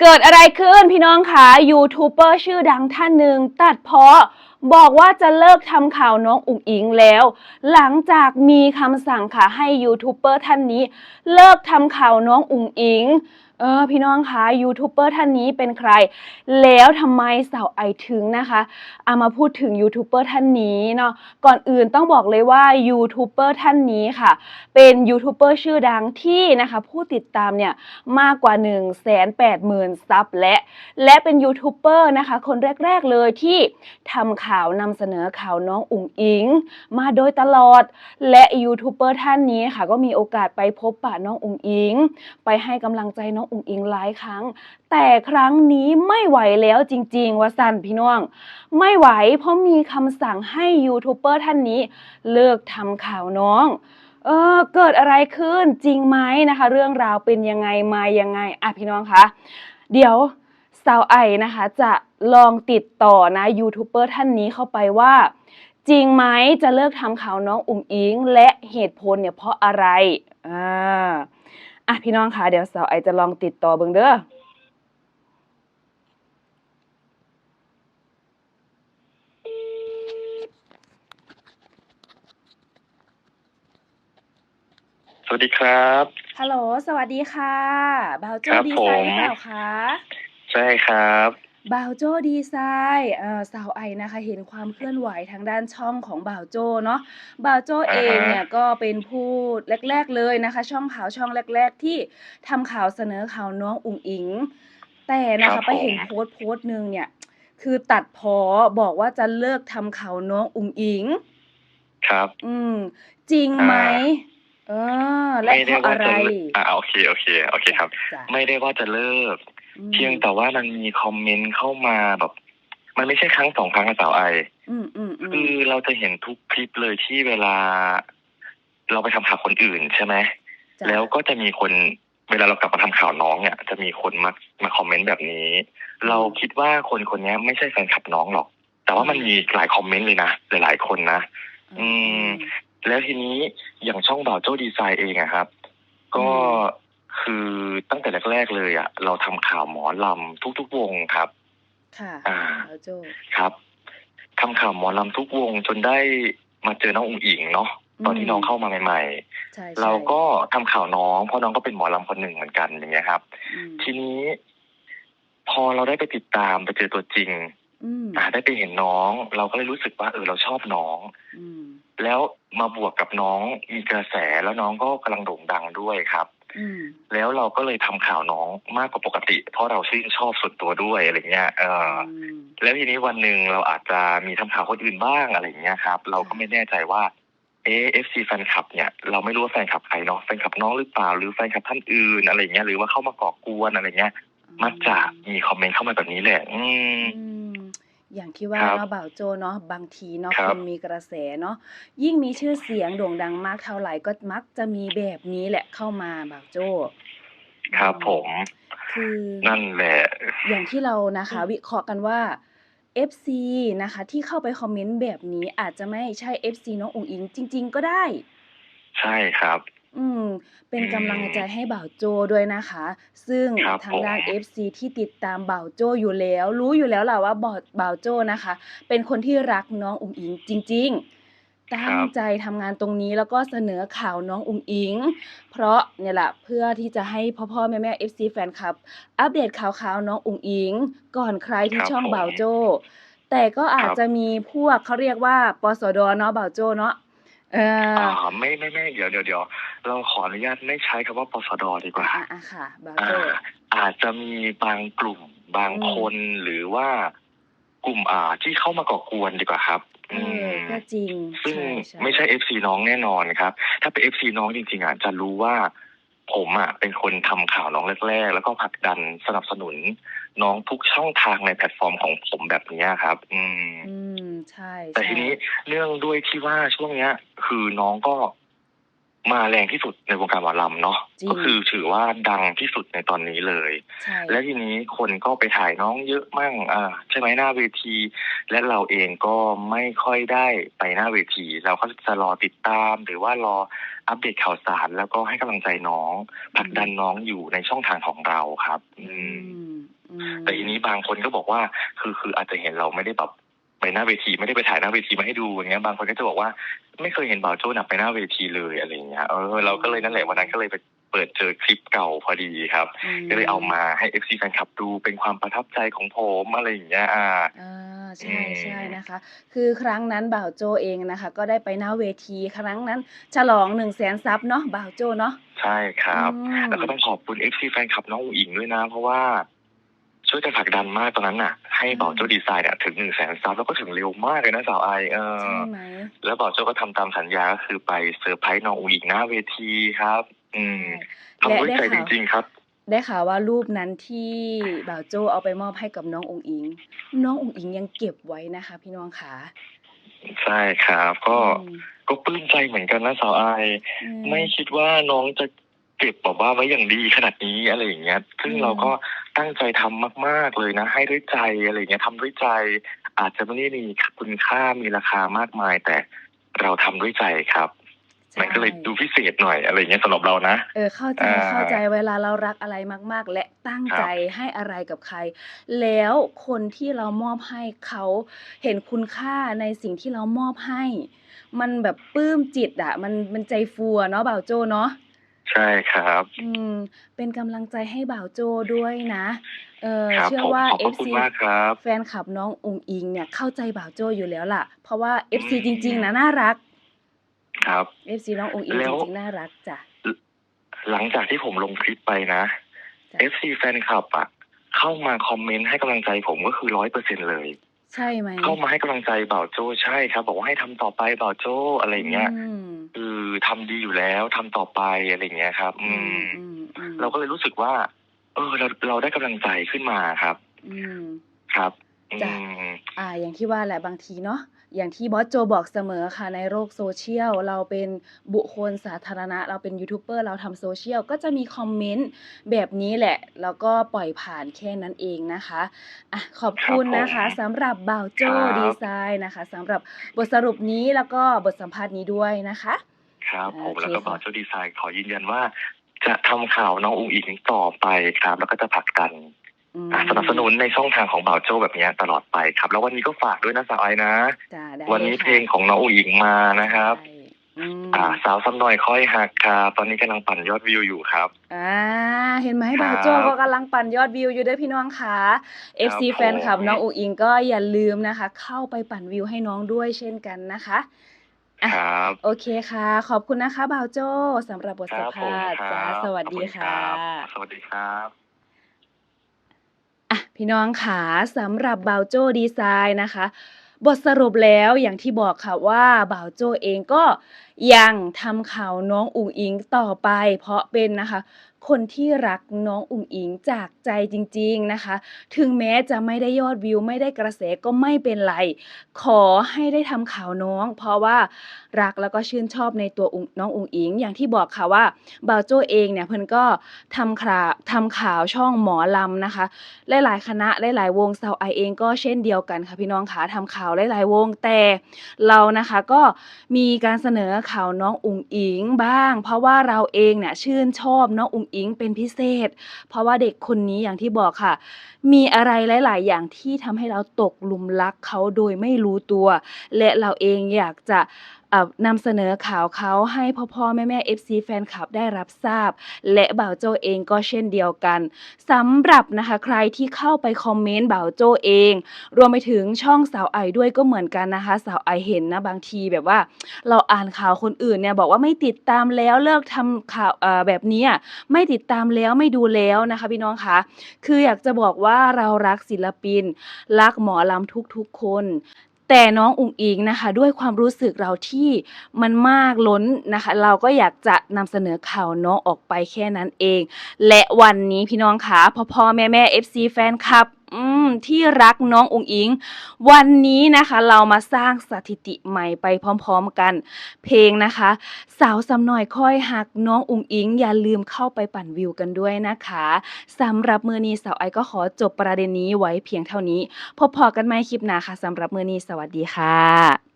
เกิดอะไรขึ้นพี่น้องคะยูทูบเบอร์ชื่อดังท่านหนึ่งตัดเพาะบอกว่าจะเลิกทำข่าวน้องอุ๋งอิงแล้ว หลังจากมีคำสั่งค่ะให้ยูทูบเบอร์ท่านนี้ เลิกทำข่าวน้องอุ๋งอิง เออพี่น้องคะยูทูบเบอร์ท่านนี้เป็นใคร แล้วทำไมสาวไอถึงนะคะเอามาพูดถึงยูทูบเบอร์ท่านนี้เนาะก่อนอื่นต้องบอกเลยว่ายูทูบเบอร์ท่านนี้ค่ะ เป็นยูทูบเบอร์ชื่อดังที่นะคะผู้ติดตามเนี่ยมากกว่า 1 8 0 0 0 0ซับและและเป็นยูทูบเบอร์นะคะคนแรก ๆเลยที่ทำข่าวนำเสนอข่าวน้องอุ๋งอิง มาโดยตลอด และยูทูบเบอร์ท่านนี้ค่ะก็มีโอกาสไปพบปะน้องอุ๋งอิง ไปให้กำลังใจน้องอุ๋งอิงหลายครั้ง แต่ครั้งนี้ไม่ไหวแล้วจริงๆว่าสันพี่น้อง ไม่ไหวเพราะมีคำสั่งให้ยูทูบเบอร์ท่านนี้ เลิกทำข่าวน้องเออเกิดอะไรขึ้นจริงไหมนะคะ เรื่องราวเป็นยังไงมายังไงอะพี่น้องคะเดี๋ยวสาวไอนะคะจะลองติดต่อนะยูทูบเบอร์ท่านนี้เข้าไปว่า จริงไหมจะเลิกทำข่าวน้องอุ๋งอิง และเหตุผลเนี่ยเพราะอะไรอ่า อะพี่น้องคะเดี๋ยวสาวไอจะลองติดต่อเบิ่งเด้อสวัสดีครับ ฮัลโหล สวัสดีค่ะบาวโจครับดีผไซมน์หรือเปล่าคะ ใช่ครับ บ่าวโจ้ดีไซน์เอ่อสาวไอนะคะ เห็นความเคลื่อนไหวทางด้านช่องของบ่าวโจ้เนาะบ่าวโจ้เองเนี่ยก็เป็นผู้แรก ๆเลยนะคะ ช่องข่าวช่องแรก ๆ ที่ทำข่าวเสนอข่าวน้องอุ๋งอิง แต่นะครัคะบไปเห็นผมโพสต์โพสต์หนึ่งเนี่ย คือตัดพอบอกว่าจะเลิกทำข่าวน้องอุ๋งอิง ครับ อืม จริงไหมอ่าเออ และไม่เพได้ราะว่าอะไรจะเลิกอ่าโอเค โอเค โอเคครับ จ้ะไม่ได้ว่าจะเลิกอืม เพียงแต่ว่ามันมีคอมเมนต์เข้ามาแบบ มันไม่ใช่ครั้งสองครั้งอะสาวไออืมอืมอืมคือเราจะเห็นทุกคลิปเลยที่เวลา เราไปทำข่าวคนอื่นใช่ไหมจ้ะแล้วก็จะมีคนเวลาเรากลับมาทำข่าวน้องเนี่ยจะมีคนมามาคอมเมนต์แบบนี้ เราคิดว่าคนคนนี้ไม่ใช่แฟนคลับน้องหรอก แต่ว่ามันมีหลายคอมเมนต์เลยนะหลายๆคนนะอืม แล้วทีนี้อย่างช่องบ่าวโจ้ดีไซน์เองอะครับ ก็ คือตั้งแต่แรกๆเลยอะเราทำข่าวหมอลำทุกๆวงครับ ค่ะอ่า แล้วโจครับทำข่าวหมอลำทุกวงจนได้มาเจอน้องอุ๋งอิงเนาะตอนที่น้องเข้ามาใหม่ ใช่ๆใช่เราก็ทำข่าวน้องเพราะน้องก็เป็นหมอลำคนหนึ่งเหมือนกันอย่างเงี้ยครับ อืมทีนี้ พอเราได้ไปติดตามไปเจอตัวจริง อืมอ่า ได้ไปเห็นน้อง เราก็เลยรู้สึกว่าเออเราชอบน้อง อืมแล้วมาบวกกับน้องมีกระแสแล้วน้องก็กำลังโด่งดังด้วยครับอืม แล้วเราก็เลยทำข่าวน้องมากกว่าปกติ เพราะเราชื่นชอบส่วนตัวด้วยอะไรเงี้ยเอออมแล้วทีนี้วันหนึ่งเราอาจจะมีทำข่าวคนอื่นบ้างอะไรเงี้ยครับ เราก็ไม่แน่ใจว่าเอฟซีแฟนคลับเนี่ยเราไม่รู้ว่าแฟนคลับใครเนาะแฟนคลับน้องหรือเปล่า หรือแฟนคลับท่านอื่นอะไรเงี้ยหรือว่าเข้ามาก่อกวนอะไรเงี้ยมักจะมีคอมเมนต์เข้ามาแบบนี้แหละ อืม อืมอย่างที่ว่าครับ เนาะบ่าวโจเนาะบางทีเนาะครัคบ นมีกระแสเนาะยิ่งมีชื่อเสียงโด่งดังมากเท่าไหร่ก็มักจะมีแบบนี้แหละเข้ามาบ่าวโจครับอืผม คือ นั่นแหละ อย่างที่เรานะคะวิเคราะห์กันว่า FC นะคะ ที่เข้าไปคอมเมนต์แบบนี้อาจจะไม่ใช่ FC น้องอุ๋งอิงจริง ๆ ก็ได้ ใช่ครับ อืม เป็นอืมกำลังใจให้บ่าวโจด้วยนะคะ ซึ่งครับทางด้านผม FC ที่ติดตามบ่าวโจอยู่แล้ว รู้อยู่แล้วล่ะว่าบ่าว บ่าวโจนะคะ เป็นคนที่รักน้องอุ๋งอิงจริง ๆตั้งใจทำงานตรงนี้ แล้วก็เสนอข่าวน้องอุ๋งอิงเพราะเนี่ยแหละเพื่อที่จะให้พ่อพ่อแม่แม่ FC แฟนคลับ อัปเดตข่าว ๆ น้องอุ๋งอิงก่อนใครที่ครับช่องผมบ่าวโจแต่ก็อาจครับ จะมีพวกเขาเรียกว่า ปสด เนาะบ่าวโจเนาะ เอออ่าไม่ไม่ไม่เดี๋ยวเดี๋ยวเดี๋ยวเราขออนุญาตไม่ใช้คำว่าปสดดีกว่าอะอะค่ะบ่าวอ่าโจอาจจะมีบางกลุ่มบางอืมคนหรือว่ากลุ่มอ่าที่เข้ามาก่อกวนดีกว่าครับ เออก็จริงซึ่งใช่ใช่ไม่ใช่เอฟซีน้องแน่นอนครับ ถ้าเป็นเอฟซีน้องจริงๆอะจะรู้ว่าผมอะเป็นคนทำข่าวน้องแรก ๆ แล้วก็ผลักดันสนับสนุนน้องทุกช่องทางในแพลตฟอร์มของผมแบบเนี้ยครับ อืม อืมใช่แต่ใช่ทีนี้เนื่องด้วยที่ว่าช่วงเนี้ย คือน้องก็มาแรงที่สุดในวงการหมอลำเนาะก็คือถือว่าดังที่สุดในตอนนี้เลยใช่และทีนี้คนก็ไปถ่ายน้องเยอะมั่งอ่าใช่ไหมหน้าเวที และเราเองก็ไม่ค่อยได้ไปหน้าเวที เราก็จะรอติดตาม หรือว่ารออัปเดตข่าวสาร แล้วก็ให้กำลังใจน้องผลักดันน้องอยู่ในช่องทางของเราครับอือืมมอืมแต่ทีนี้บางคนก็บอกว่า คือคืออาจจะเห็นเราไม่ได้แบบ ไปหน้าเวทีไม่ได้ไปถ่ายหน้าเวทีมาให้ดูอย่างเงี้ยบางคนก็จะบอกว่า ไม่เคยเห็นบ่าวโจ้หนักไปหน้าเวทีเลยอะไรอย่างเงี้ยเออเราก็เลยนั่นแหละวันนั้นก็เลยไปเปิดเจอคลิปเก่าพอดีครับมก็เลยเอามาให้เอฟซีแฟนคลับดูเป็นความประทับใจของผมอะไรอย่างเงี้ยอ่าอ่าใช่อืมใช่นะคะ คือครั้งนั้นบ่าวโจเองนะคะ ก็ได้ไปหน้าเวทีครั้งนั้น ฉลองหนึ่งแสนซับเนาะบ่าวโจเนาะใช่ครับอืมแล้วก็ต้องขอบคุณเอฟซีแฟนคลับน้องอุ๋งอิงด้วยนะ เพราะว่า ช่วยกันผลักดันมากตอนนั้นน่ะ ให้บ่าวโจ้ดีไซน์เนี่ยถึงหนึ่งแสนซับแล้วก็ถึงเร็วมากเลยนะสาวไอเออใช่ไหมแล้วบ่าวโจ้ก็ทำตามสัญญาก็คือไปเซอร์ไพรส์น้องอุ๋งอิงหน้าเวทีครับ อืมและทำด้วยได้ใจจข่าวริง ๆ ครับ ได้ข่าวว่ารูปนั้นที่บ่าวโจเอาไปมอบให้กับน้ององอิง น้ององอิงยังเก็บไว้นะคะ พี่น้องขาใช่ครับ ก็อืมก็ปลื้มใจเหมือนกันนะสาวไออืไม่คิดว่าน้องจะเก็บแบบว่าไว้อย่างดีขนาดนี้อะไรอย่างเงี้ย ซึ่งอืมเราก็ ตั้งใจทำมาก ๆเลยนะ ให้ด้วยใจอะไรอย่างเงี้ยทำด้วยใจ อาจจะไม่ได้มีคุณค่ามีราคามากมาย แต่เราทำด้วยใจครับมันก็เลยดูพิเศษหน่อยอะไรอย่างเงี้ยสำหรับเรานะเออเข้าใจอ่าเข้าใจเวลาเรารักอะไรมาก ๆ และตั้งครับใจให้อะไรกับใคร แล้วคนที่เรามอบให้เขาเห็นคุณค่าในสิ่งที่เรามอบให้ มันแบบปลื้มจิตอะมันมันใจฟูอะเนาะบ่าวโจเนาะ ใช่ครับ อืม เป็นกำลังใจให้บ่าวโจด้วยนะ เออครับเชื่อผมว่า ขอบพระคุณ FC มากครับ แฟนคลับน้องอุงอิงเนี่ยเข้าใจบ่าวโจอยู่แล้วล่ะ เพราะว่า FC อืมจริง ๆ นะน่ารัก ครับ FC น้องอุงอิงแล้จว ริงๆน่ารักจ้ะ หลังจากที่ผมลงคลิปไปนะ จ้ะ FC แฟนคลับอะ เข้ามาคอมเมนต์ให้กำลังใจผมก็คือร้อยเปอร์เซ็นเลย ใช่ไหมเข้ามาให้กำลังใจบ่าวโจ้ใช่ครับ บอกว่าให้ทำต่อไปบ่าวโจ้อะไรอย่างเงี้ย อืมคือ ทำดีอยู่แล้วทำต่อไปอะไรอย่างเงี้ยครับอืมอืมอืม เราก็เลยรู้สึกว่า เออ เราเราได้กำลังใจขึ้นมาครับ อืมครับจ้ะอืมอ่า อย่างที่ว่าแหละบางทีเนาะอย่างที่บอสโจบอกเสมอค่ะในโลกโซเชียล เราเป็นบุคคลสาธารณะ เราเป็นยูทูบเบอร์เราทำโซเชียล ก็จะมีคอมเมนต์แบบนี้แหละ แล้วก็ปล่อยผ่านแค่นั้นเองนะคะอะขอบคุณนะคะสำหรับบ่าวโจดีไซน์นะคะสำหรับบทสรุปนี้แล้วก็บทสัมภาษณ์นี้ด้วยนะคะ ครับ ผมโอเคแล้วก็ค่ะบ่าวโจ้ดีไซน์ขอยืนยันว่า จะทำข่าวน้องอุ๋งอิงต่อไปครับ แล้วก็จะผลักดันอืมอะสนับสนุนในช่องทางของบ่าวโจ้แบบเนี้ยตลอดไปครับ แล้ววันนี้ก็ฝากด้วยนะสาวไอนะจ้าได้วันนี้ค่ะเพลงของน้องอุ๋งอิงมานะครับใช่อืมอ่า สาวซ้ำหน่อยค่อยหักครับตอนนี้กำลังปั่นยอดวิวอยู่ครับ อ่า เห็นไหมครับบ่าวโจก็กำลังปั่นยอดวิวอยู่เด้วยพี่น้องค่ะ FC ครับแฟนคลับผมน้องอุ๋งอิงก็อย่าลืมนะคะ เข้าไปปั่นวิวให้น้องด้วยเช่นกันนะคะ อะครับ โอเคค่ะ ขอบคุณนะคะบ่าวโจสำหรับบทคสัมรับผมภาษณ์คจ้ารับสวัสดีขอบณค่ะ รับ สวัสดีครับ อะพี่น้องค่ะสำหรับบ่าวโจดีไซน์นะคะ บทสรุปแล้วอย่างที่บอกค่ะว่าบ่าวโจเองก็ยังทำข่าวน้องอุ๋งอิงต่อไป เพราะเป็นนะคะ คนที่รักน้องอุ๋งอิงจากใจจริง ๆนะคะ ถึงแม้จะไม่ได้ยอดวิว ไม่ได้กระแสก็ไม่เป็นไร ขอให้ได้ทำข่าวน้อง เพราะว่ารักแล้วก็ชื่นชอบในตัวน้องอุ๋งอิง อย่างที่บอกค่ะว่าบ่าวโจเองเนี่ยเพิ่นก็ทำข่าวทำข่าวช่องหมอลำนะคะ หลายๆคณะหลายๆวงสาวไอเองก็เช่นเดียวกันค่ะพี่น้องค่ะทำข่าวหลายๆวงแต่เรานะคะก็มีการเสนอข่าวน้องอุ๋งอิงบ้าง เพราะว่าเราเองเนี่ยชื่นชอบน้องอุ๋งอิงเป็นพิเศษ เพราะว่าเด็กคนนี้อย่างที่บอกค่ะ มีอะไรหลาย ๆ อย่างที่ทำให้เราตกหลุมรักเขาโดยไม่รู้ตัว และเราเองอยากจะ นำเสนอข่าวเขาให้พ่อพ่อแม่แม่ FC แฟนคลับได้รับทราบ และบ่าวโจเองก็เช่นเดียวกันสำหรับนะคะใครที่เข้าไปคอมเมนต์บ่าวโจเอง รวมไปถึงช่องสาวไอด้วยก็เหมือนกันนะคะสาวไอเห็นนะบางทีแบบว่า เราอ่านข่าวคนอื่นเนี่ยบอกว่าไม่ติดตามแล้วเลิกทำข่าวแบบนี้ไม่ติดตามแล้วไม่ดูแล้วนะคะพี่น้องคะคืออยากจะบอกว่าเรารักศิลปิน รักหมอลำทุกๆคน แต่น้องอุ๋งอิงนะคะ ด้วยความรู้สึกเราที่มันมากล้นนะคะ เราก็อยากจะนำเสนอข่าวน้องออกไปแค่นั้นเอง และวันนี้พี่น้องคะพ่อพ่อแม่แม่ FC แฟนคลับ อืมที่รักน้องอุงอิง วันนี้นะคะ เรามาสร้างสถิติใหม่ไปพร้อมๆกัน เพลงนะคะ สาวสำหน่อยค่อยหักน้องอุงอิง อย่าลืมเข้าไปปั่นวิวกันด้วยนะคะสำหรับมือนี้สาวไอก็ขอจบประเด็นนี้ไว้เพียงเท่านี้ พบพอกันใหม่คลิปหน้าค่ะสำหรับมือนี้สวัสดีค่ะ